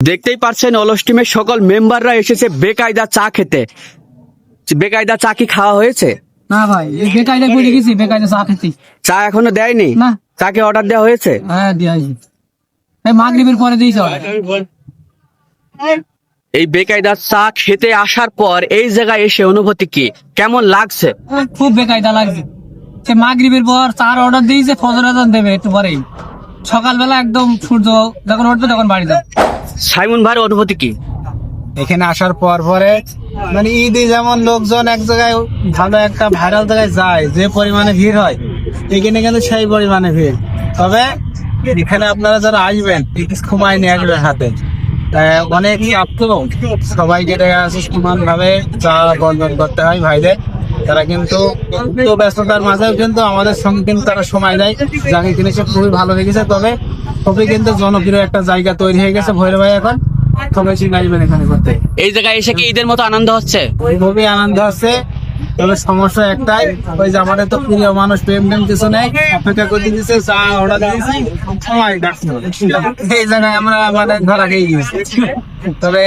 দেখতেই পারছেন অলস টিমের সকল মেম্বাররা এসেছে বেকায়দা চা খেতে। বেকায়দা চা কি খাওয়া হয়েছে? না ভাই বেকায়দা পড়ে গেছি বেকায়দা চা খেতে। চা এখনও দেয়নি? না। চাকে অর্ডার দেওয়া হয়েছে? হ্যাঁ আসি এই মাগরিবের পরে দিয়েছে। এই বেকায়দা চা খেতে আসার পর এই জায়গায় এসে অনুভূতি কি? কেমন লাগছে? খুব বেকায়দা লাগছে। সে মাগরিবের পর চার অর্ডার দিয়েছে ফজর দেবে একটু পরেই। সকালবেলা একদম সূর্য যখন উঠবে তখন বাড়ি যাও সাইমন ভাইয়ের অনুভূতি কি? এখানে আসার পর পরে মানে ঈদে যেমন লোকজন এক জায়গায় ভালো একটা ভাইরাল জায়গায় যায়, যে পরিমাণে ভিড় হয়, এখানে কিন্তু সেই পরিমাণে ভিড়। তবে এখানে আপনারা যারা আসবেন সময় নিয়ে আসবেন হাতে। তাই অনেক চাপ তো সবাইকে দেখা যাচ্ছে সমান ভাবে চা বন্ধন করতে হয় ভাইদের। তারা কিন্তু ব্যস্ততার মাঝেও কিন্তু আমাদের সঙ্গে কিন্তু তারা সময় দেয় যাকে কিনে সে খুবই ভালো লেগেছে। গেছে তবে কিন্তু জনপ্রিয় একটা জায়গা তৈরি হয়ে গেছে ভৈরব ভাই এখন। সবাই চিনে আসবেন এখানে করতে। এই জায়গায় এসে কি ঈদের মতো আনন্দ হচ্ছে? খুবই আনন্দ হচ্ছে। তবে সমস্যা একটাই ওই যে আমাদের তো প্রিয় মানুষ প্রেম টেম কিছু নেই অপেক্ষা করতে দিচ্ছে চা অর্ডার দিয়েছি সময় ডাকছে এই জায়গায় আমরা মানে ধরা খেয়ে গেছি তবে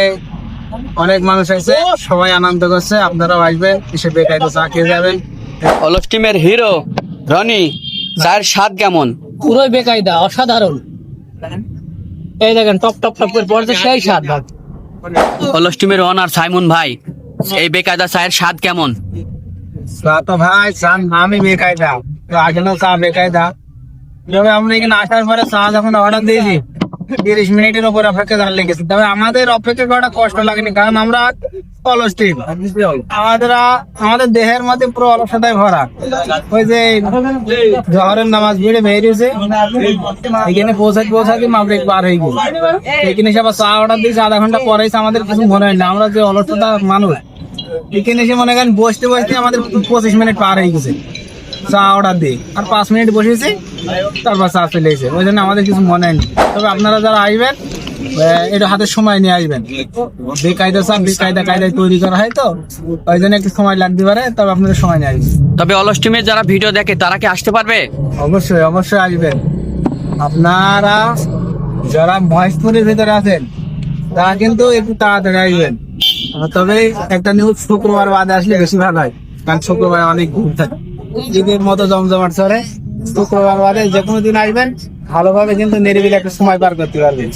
অনেক মানুষ আছে সবাই আনন্দ করছে আপনারাও আসবেন এসে বেকার চা খেয়ে যাবেন। অলস টিমের হিরো রনি চায়ের স্বাদ কেমন? পুরোই বেকায়দা অসাধারণ। এই দেখেন টপ টপ টপ করে পড়ছে সেই স্বাদ অলস টিমের অনার সাইমন ভাই এই বেকায়দা চায়ের স্বাদ কেমন? তো ভাই নামই বেকায়দা। তো আসলে চা বেকায়দা। তবে আমরা এখানে আসার পরে চা যখন অর্ডার দিয়েছি তিরিশ মিনিটের উপর অপেক্ষা করা লেগেছে। তবে আমাদের অপেক্ষা করাটা কষ্ট লাগেনি কারণ আমরা অলস টিম আমাদের আমাদের দেহের মধ্যে পুরো অলসতায় ভরা। ওই যে জহরের নামাজ ভিড়ে বেরিয়েছে এখানে পৌঁছাতে পৌঁছাতে মাবরিক পার হয়ে গেছে এখানে এসে আবার চা অর্ডার দিয়েছে আধা ঘণ্টা পরে আমাদের কিছু মনে হয় না। আমরা যে অলসতা মানুষ এখানে এসে মনে করেন বসতে বসতে আমাদের পঁচিশ মিনিট পার হয়ে গেছে। চা অর্ডার দিই আর পাঁচ মিনিট বসেছি তারপর চা চলে এসে। ওই জন্য আমাদের কিছু মনে হয়নি তবে আপনারা যারা আসবেন একটু হাতে সময় নিয়ে আসবেন। বেকায়দা চা বেকায়দা কায়দায় তৈরি করা হয় তো ওই জন্য একটু সময় লাগতে পারে তবে আপনাদের সময় নিয়ে আসবেন। তবে অলস টিমের যারা ভিডিও দেখে তারা কি আসতে পারবে? অবশ্যই অবশ্যই আসবেন। আপনারা যারা মহেশপুরের ভিতরে আছেন তারা কিন্তু একটু তাড়াতাড়ি আসবেন। তবে একটা নিউজ শুক্রবার বাদে আসলে বেশি ভালো হয় কারণ শুক্রবার অনেক ঘুম থাকে। ঈদের মতো জমজমাট চলে। শুক্রবার বাদে যে কোনো দিন আসবেন ভালোভাবে কিন্তু নিরিবিলি একটা সময় পার করতে পারবেন